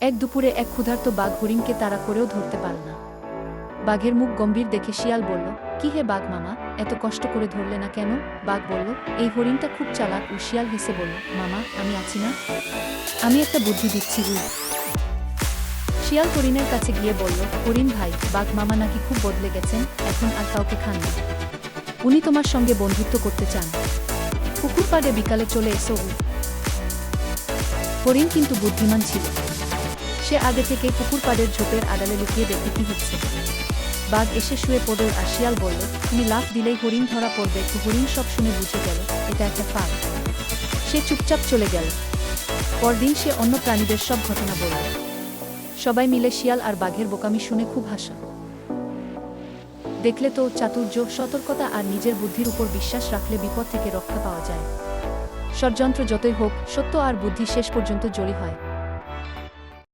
এক দুপুরে এক ক্ষুধার্ত বাঘ হরিণকে তাড়া করেও ধরতে পারল না। বাঘের মুখ গম্ভীর দেখে শিয়াল বলল, কি হে বাঘ মামা, এত কষ্ট করে ধরলে না কেন? বাঘ বলল, এই হরিণটা খুব চালাক। ও শিয়াল হেসে বলল, মামা, আমি আছি না। আমি একটা বুদ্ধি দিচ্ছি রু শিয়াল হরিণের কাছে গিয়ে বলল, হরিণ ভাই, বাঘ মামা নাকি খুব বদলে গেছেন, এখন আর কাউকে খান না। উনি তোমার সঙ্গে বন্ধুত্ব করতে চান। পুকুর পাড়ে বিকালে চলে এসো হরিণ কিন্তু বুদ্ধিমান ছিল। সে আগে থেকে পুকুর পাড়ের ঝোপের আড়ালে লুকিয়ে দেখে কি হচ্ছে। বাঘ এসে শুয়ে পড়ল আর শিয়াল বলল, তুমি লাফ দিলেই হরিণ ধরা পড়বে, তো হরিণ সব শুনে বুঝে গেল, এটা একটা ফাঁক সে চুপচাপ চলে গেল। পরদিন সে অন্য প্রাণীদের সব ঘটনা বলল। সবাই মিলে শিয়াল আর বাঘের বোকামি শুনে খুব হাসা দেখলে তো চাতুর্য, সতর্কতা আর নিজের বুদ্ধির উপর বিশ্বাস রাখলে বিপদ থেকে রক্ষা পাওয়া যায়। ষড়যন্ত্র যতই হোক, সত্য আর বুদ্ধি শেষ পর্যন্ত জয়ী হয়।